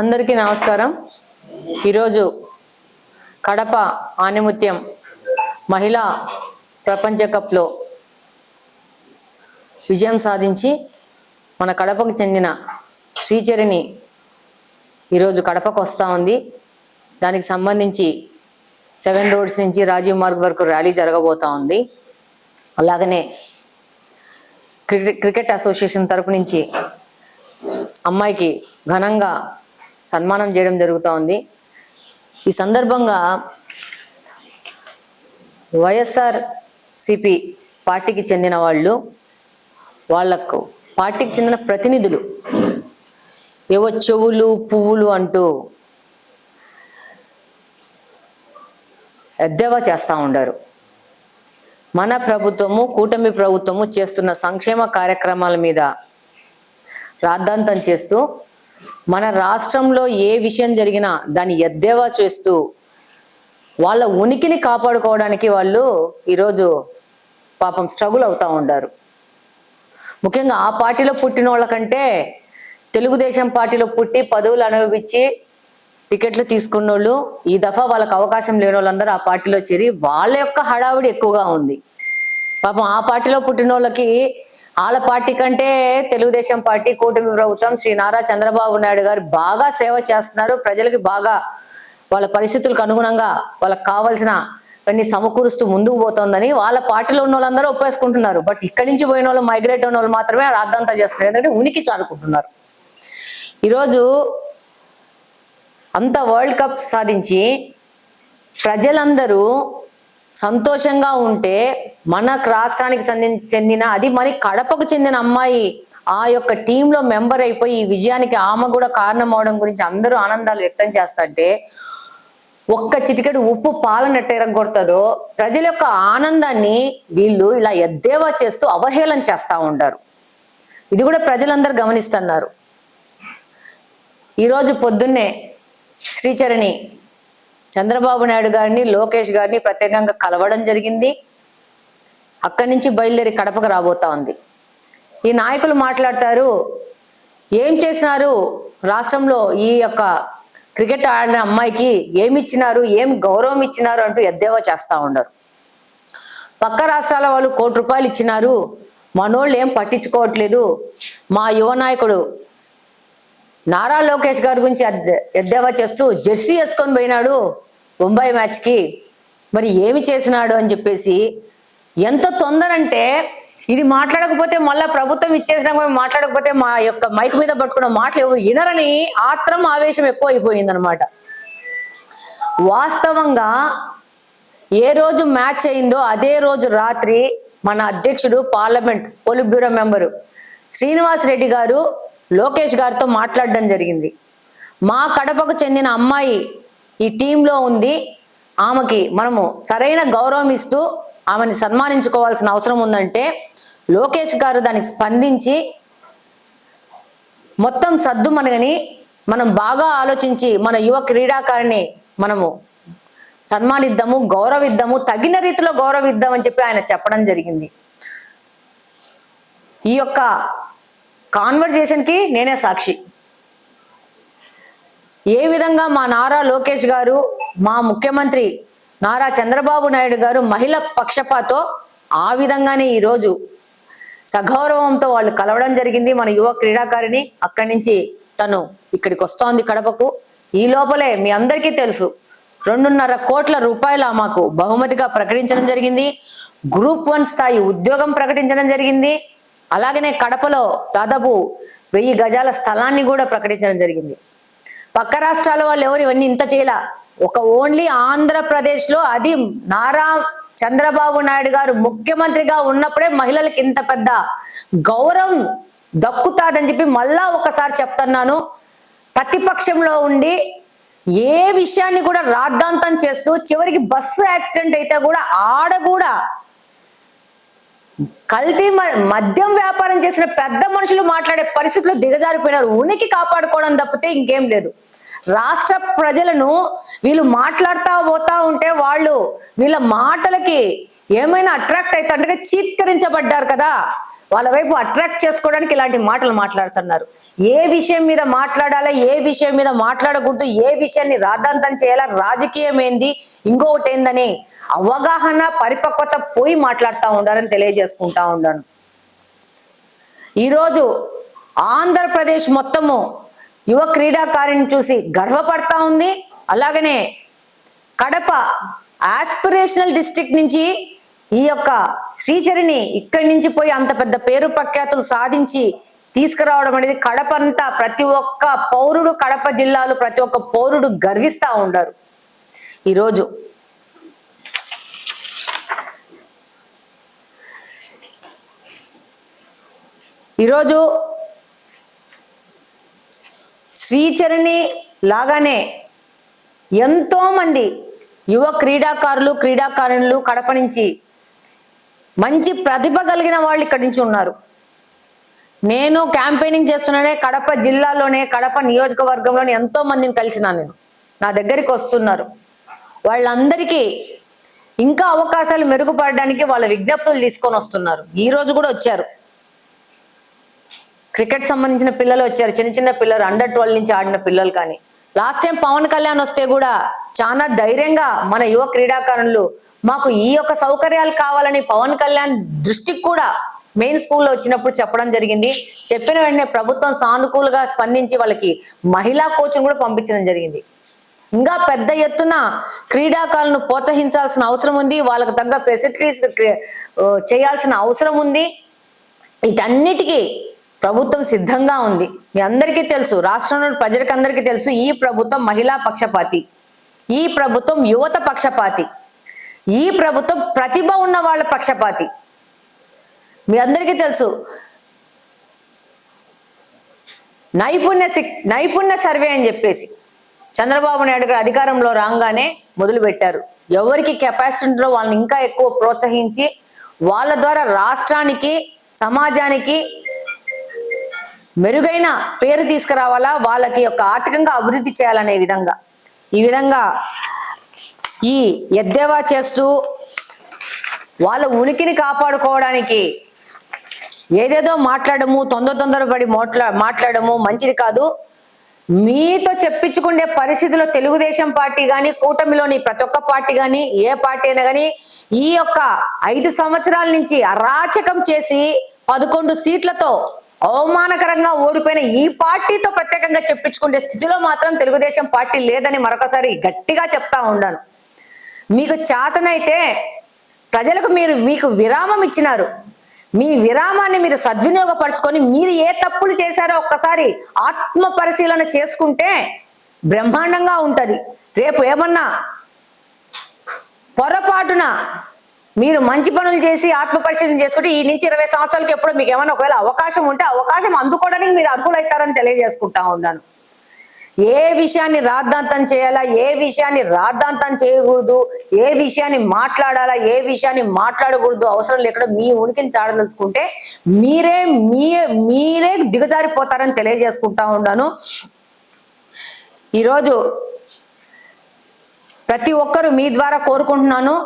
అందరికీ నమస్కారం. ఈరోజు కడప ఆనిముత్యం మహిళా ప్రపంచ కప్లో విజయం సాధించి మన కడపకు చెందిన శ్రీచరిని ఈరోజు కడపకు వస్తూ ఉంది. దానికి సంబంధించి సెవెన్ రోడ్స్ నుంచి రాజీవ్ మార్గ్ వరకు ర్యాలీ జరగబోతా ఉంది. అలాగనే క్రికెట్ క్రికెట్ అసోసియేషన్ తరపు నుంచి అమ్మాయికి ఘనంగా సన్మానం చేయడం జరుగుతూ ఉంది. ఈ సందర్భంగా వైఎస్ఆర్ సిపి పార్టీకి చెందిన వాళ్ళు వాళ్ళకు పార్టీకి చెందిన ప్రతినిధులు ఏవో చెవులు పువ్వులు అంటూ ఎద్దేవా చేస్తూ ఉండారు. మన ప్రభుత్వము కూటమి ప్రభుత్వము చేస్తున్న సంక్షేమ కార్యక్రమాల మీద రాద్ధాంతం చేస్తూ మన రాష్ట్రంలో ఏ విషయం జరిగినా దాన్ని ఎద్దేవా చేస్తూ వాళ్ళ ఉనికిని కాపాడుకోవడానికి వాళ్ళు ఈరోజు పాపం స్ట్రగుల్ అవుతూ ఉండారు. ముఖ్యంగా ఆ పార్టీలో పుట్టిన వాళ్ళకంటే తెలుగుదేశం పార్టీలో పుట్టి పదవులు అనుభవించి టికెట్లు తీసుకున్న వాళ్ళు ఈ దఫా వాళ్ళకి అవకాశం లేని వాళ్ళందరూ ఆ పార్టీలో చేరి వాళ్ళ యొక్క హడావుడి ఎక్కువగా ఉంది. పాపం ఆ పార్టీలో పుట్టిన వాళ్ళకి వాళ్ళ పార్టీ కంటే తెలుగుదేశం పార్టీ కూటమి ప్రభుత్వం శ్రీ నారా చంద్రబాబు నాయుడు గారు బాగా సేవ చేస్తున్నారు. ప్రజలకి బాగా వాళ్ళ పరిస్థితులకు అనుగుణంగా వాళ్ళకి కావాల్సిన అన్ని సమకూరుస్తూ ముందుకు పోతోందని వాళ్ళ పార్టీలో ఉన్న వాళ్ళందరూ ఒప్పేసుకుంటున్నారు. బట్ ఇక్కడి నుంచి పోయిన వాళ్ళు మైగ్రేట్ అయిన వాళ్ళు మాత్రమే అర్థంతా చేస్తున్నారు. ఎందుకంటే ఉనికి చాలుకుంటున్నారు ఈరోజు అంత వరల్డ్ కప్ సాధించి ప్రజలందరూ సంతోషంగా ఉంటే మన రాష్ట్రానికి చెందిన అది మరి కడపకు చెందిన అమ్మాయి ఆ యొక్క టీంలో మెంబర్ అయిపోయి ఈ విజయానికి ఆమె కూడా కారణం అవడం గురించి అందరూ ఆనందాలు వ్యక్తం చేస్తుంటే ఒక్క చిటికెడు ఉప్పు పాలనట్టు ఎరగొడుతుందో ప్రజల యొక్క ఆనందాన్ని వీళ్ళు ఇలా ఎద్దేవా చేస్తూ అవహేళన చేస్తూ ఉంటారు ఇది కూడా ప్రజలందరూ గమనిస్తున్నారు. ఈరోజు పొద్దున్నే శ్రీచరణి చంద్రబాబు నాయుడు గారిని లోకేష్ గారిని ప్రత్యేకంగా కలవడం జరిగింది. అక్కడి నుంచి బయలుదేరి కడపకు రాబోతా ఉంది. ఈ నాయకులు మాట్లాడతారు ఏం చేసినారు రాష్ట్రంలో ఈ యొక్క క్రికెట్ ఆడిన అమ్మాయికి ఏమి ఇచ్చినారు ఏం గౌరవం ఇచ్చినారు అంటూ ఎద్దేవా చేస్తా ఉండరు పక్క రాష్ట్రాల వాళ్ళు కోటి రూపాయలు ఇచ్చినారు మనోళ్ళు ఏం పట్టించుకోవట్లేదు. మా యువ నాయకుడు నారా లోకేష్ గారి గురించి ఎద్దేవా చేస్తూ జెర్సీ వేసుకొని పోయినాడు బొంబాయి మ్యాచ్కి. మరి ఏమి చేసినాడు అని చెప్పేసి ఎంత తొందర అంటే ఇది మాట్లాడకపోతే మళ్ళా ప్రభుత్వం ఇచ్చేసినా కూడా మాట్లాడకపోతే మా యొక్క మైక్ మీద పట్టుకున్న మాటలు ఎవరు వినరని ఆత్రం ఆవేశం ఎక్కువ అయిపోయింది అనమాట వాస్తవంగా ఏ రోజు మ్యాచ్ అయిందో అదే రోజు రాత్రి మన అధ్యక్షుడు parliament politburo member Srinivas Reddy గారు లోకేష్ గారితో మాట్లాడడం జరిగింది. మా కడపకు చెందిన అమ్మాయి ఈ టీంలో ఉంది. ఆమెకి మనము సరైన గౌరవం ఇస్తూ ఆమెని సన్మానించుకోవాల్సిన అవసరం ఉందంటే లోకేష్ గారు దానికి స్పందించి మొత్తం సద్దు మనగని మనం బాగా ఆలోచించి మన యువ క్రీడాకారిని మనము సన్మానిద్దాము గౌరవిద్దాము తగిన రీతిలో గౌరవిద్దాం అని చెప్పి ఆయన చెప్పడం జరిగింది. ఈ యొక్క కాన్వర్జేషన్కి నేనే సాక్షి. ఏ విధంగా మా నారా లోకేష్ గారు మా ముఖ్యమంత్రి నారా చంద్రబాబు నాయుడు గారు మహిళ పక్షపాతో ఆ విధంగానే ఈరోజు సగౌరవంతో వాళ్ళు కలవడం జరిగింది. మన యువ క్రీడాకారిణి అక్కడి నుంచి తను ఇక్కడికి వస్తోంది కడపకు. ఈ లోపలే మీ అందరికీ తెలుసు రెండున్నర కోట్ల రూపాయల మాకు బహుమతిగా ప్రకటించడం జరిగింది. గ్రూప్ వన్ స్థాయి ఉద్యోగం ప్రకటించడం జరిగింది. అలాగనే కడపలో దాదాపు వెయ్యి గజాల స్థలాన్ని కూడా ప్రకటించడం జరిగింది. పక్క రాష్ట్రాల వాళ్ళు ఎవరు ఇవన్నీ ఇంత చేయలా? ఒక ఓన్లీ ఆంధ్రప్రదేశ్లో అది నారా చంద్రబాబు నాయుడు గారు ముఖ్యమంత్రిగా ఉన్నప్పుడే మహిళలకు ఇంత పెద్ద గౌరవం దక్కుతాదని చెప్పి మళ్ళా ఒకసారి చెప్తున్నాను. ప్రతిపక్షంలో ఉండి ఏ విషయాన్ని కూడా రాద్ధాంతం చేస్తూ చివరికి బస్సు యాక్సిడెంట్ అయితే కూడా ఆడ కూడా కల్తీ మద్యం వ్యాపారం చేసిన పెద్ద మనుషులు మాట్లాడే పరిస్థితులు దిగజారిపోయినారు. ఉనికి కాపాడుకోవడం తప్పితే ఇంకేం లేదు. రాష్ట్ర ప్రజలను వీళ్ళు మాట్లాడుతూ పోతా ఉంటే వాళ్ళు వీళ్ళ మాటలకి ఏమైనా అట్రాక్ట్ అవుతారంటే చీత్కరించబడ్డారు కదా. వాళ్ళ వైపు అట్రాక్ట్ చేసుకోవడానికి ఇలాంటి మాటలు మాట్లాడుతున్నారు. ఏ విషయం మీద మాట్లాడాలా ఏ విషయం మీద మాట్లాడకూడదు ఏ విషయాన్ని రాద్ధాంతం చేయాలా రాజకీయం ఏంది ఇంకొకటి ఏందని అవగాహన పరిపక్వత పోయి మాట్లాడుతూ ఉండాలని తెలియజేసుకుంటా ఉన్నాను ఈరోజు ఆంధ్రప్రదేశ్ మొత్తము యువ క్రీడాకారిని చూసి గర్వపడతా ఉంది. అలాగనే కడప ఆస్పిరేషనల్ డిస్ట్రిక్ట్ నుంచి ఈ యొక్క శ్రీచరిని ఇక్కడి నుంచి పోయి అంత పెద్ద పేరు ప్రఖ్యాతులు సాధించి తీసుకురావడం అనేది కడప అంతా ప్రతి ఒక్క పౌరుడు కడప జిల్లాలో ప్రతి ఒక్క పౌరుడు గర్విస్తా ఉండరు. ఈరోజు ఈరోజు శ్రీచరణి లాగానే ఎంతో మంది యువ క్రీడాకారులు క్రీడాకారులు కడప నుంచి మంచి ప్రతిభ కలిగిన వాళ్ళు ఇక్కడి నుంచి ఉన్నారు. నేను క్యాంపెయినింగ్ చేస్తున్నానే కడప జిల్లాలోనే కడప నియోజకవర్గంలోనే ఎంతో మందిని కలిసిన నేను. నా దగ్గరికి వస్తున్నారు. వాళ్ళందరికీ ఇంకా అవకాశాలు మెరుగుపడడానికి వాళ్ళ విజ్ఞప్తులు తీసుకొని వస్తున్నారు. ఈ రోజు కూడా వచ్చారు. క్రికెట్ సంబంధించిన పిల్లలు వచ్చారు. చిన్న చిన్న పిల్లలు అండర్ ట్వెల్వ్ నుంచి ఆడిన పిల్లలు కానీ. లాస్ట్ టైం పవన్ కళ్యాణ్ వస్తే కూడా చాలా ధైర్యంగా మన యువ క్రీడాకారులు మాకు ఈ యొక్క సౌకర్యాలు కావాలని పవన్ కళ్యాణ్ దృష్టికి కూడా మెయిన్ స్కూల్లో వచ్చినప్పుడు చెప్పడం జరిగింది. చెప్పిన వెంటనే ప్రభుత్వం సానుకూలంగా స్పందించి వాళ్ళకి మహిళా కోచ్ను కూడా పంపించడం జరిగింది. ఇంకా పెద్ద ఎత్తున క్రీడాకారులను ప్రోత్సహించాల్సిన అవసరం ఉంది. వాళ్ళకు తగ్గ ఫెసిలిటీస్ చేయాల్సిన అవసరం ఉంది. వీటన్నిటికీ ప్రభుత్వం సిద్ధంగా ఉంది. మీ అందరికీ తెలుసు రాష్ట్రంలో ప్రజలకందరికీ తెలుసు ఈ ప్రభుత్వం మహిళా పక్షపాతి. ఈ ప్రభుత్వం యువత పక్షపాతి. ఈ ప్రభుత్వం ప్రతిభ ఉన్న వాళ్ళ పక్షపాతి. మీ అందరికీ తెలుసు నైపుణ్య నైపుణ్య సర్వే అని చెప్పేసి చంద్రబాబు నాయుడు గారు అధికారంలో రాగానే మొదలుపెట్టారు. ఎవరికి కెపాసిటీ వాళ్ళని ఇంకా ఎక్కువ ప్రోత్సహించి వాళ్ళ ద్వారా రాష్ట్రానికి సమాజానికి మెరుగైన పేరు తీసుకురావాలా? వాళ్ళకి యొక్క ఆర్థికంగా అభివృద్ధి చేయాలనే విధంగా. ఈ విధంగా ఈ ఎద్దేవా చేస్తూ వాళ్ళ ఉనికిని కాపాడుకోవడానికి ఏదేదో మాట్లాడము తొందర తొందరపడి మాట్లా మాట్లాడము మంచిది కాదు. మీతో చెప్పించుకునే పరిస్థితిలో తెలుగుదేశం పార్టీ కానీ కూటమిలోని ప్రతి ఒక్క పార్టీ కానీ ఏ పార్టీ అయినా కానీ ఈ యొక్క ఐదు సంవత్సరాల నుంచి అరాచకం చేసి పదకొండు సీట్లతో అవమానకరంగా ఓడిపోయిన ఈ పార్టీతో ప్రత్యేకంగా చెప్పించుకునే స్థితిలో మాత్రం తెలుగుదేశం పార్టీ లేదని మరొకసారి గట్టిగా చెప్తా ఉన్నాను మీకు చేతనైతే ప్రజలకు మీరు మీకు విరామం ఇచ్చినారు. మీ విరామాన్ని మీరు సద్వినియోగపరచుకొని మీరు ఏ తప్పులు చేశారో ఒక్కసారి ఆత్మ పరిశీలన చేసుకుంటే బ్రహ్మాండంగా ఉంటది. రేపు ఏమన్నా పొరపాటున మీరు మంచి పనులు చేసి ఆత్మ పరిశీలన చేసుకుంటే ఈ నుంచి ఇరవై సంవత్సరాలకి ఎప్పుడో మీకు ఏమైనా ఒకవేళ అవకాశం ఉంటే అవకాశం అందుకోవడానికి మీరు అర్హులవుతారని తెలియజేసుకుంటా ఉన్నాను. ఏ విషయాన్ని రాద్ధాంతం చేయాలా ఏ విషయాన్ని రాద్ధాంతం చేయకూడదు ఏ విషయాన్ని మాట్లాడాలా ఏ విషయాన్ని మాట్లాడకూడదు అవసరం లేకుండా మీ ఉనికిని చాడదలుచుకుంటే మీరే మీ మీరే దిగజారిపోతారని తెలియజేసుకుంటా ఉన్నాను. ఈరోజు ప్రతి ఒక్కరు మీ ద్వారా కోరుకుంటున్నాను.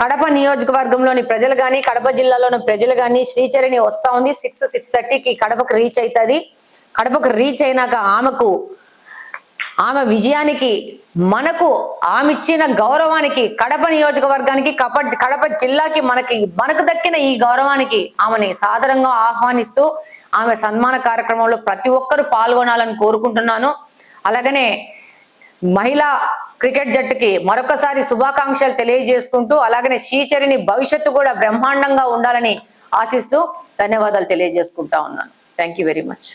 కడప నియోజకవర్గంలోని ప్రజలు కానీ కడప జిల్లాలోని ప్రజలు కానీ శ్రీచరిని వస్తా ఉంది. సిక్స్ సిక్స్ థర్టీకి కడపకు రీచ్ అవుతుంది కడపకు రీచ్ అయినాక ఆమెకు ఆమె విజయానికి మనకు ఆమె ఇచ్చిన గౌరవానికి కడప నియోజకవర్గానికి కప కడప జిల్లాకి మనకి మనకు దక్కిన ఈ గౌరవానికి ఆమెని సాదరంగా ఆహ్వానిస్తూ ఆమె సన్మాన కార్యక్రమంలో ప్రతి ఒక్కరూ పాల్గొనాలని కోరుకుంటున్నాను. అలాగనే మహిళా క్రికెట్ జట్టుకి మరొకసారి శుభాకాంక్షలు తెలియజేసుకుంటూ అలాగనే శ్రీచరిని భవిష్యత్తు కూడా బ్రహ్మాండంగా ఉండాలని ఆశిస్తూ ధన్యవాదాలు తెలియజేసుకుంటా ఉన్నాను. Thank you very much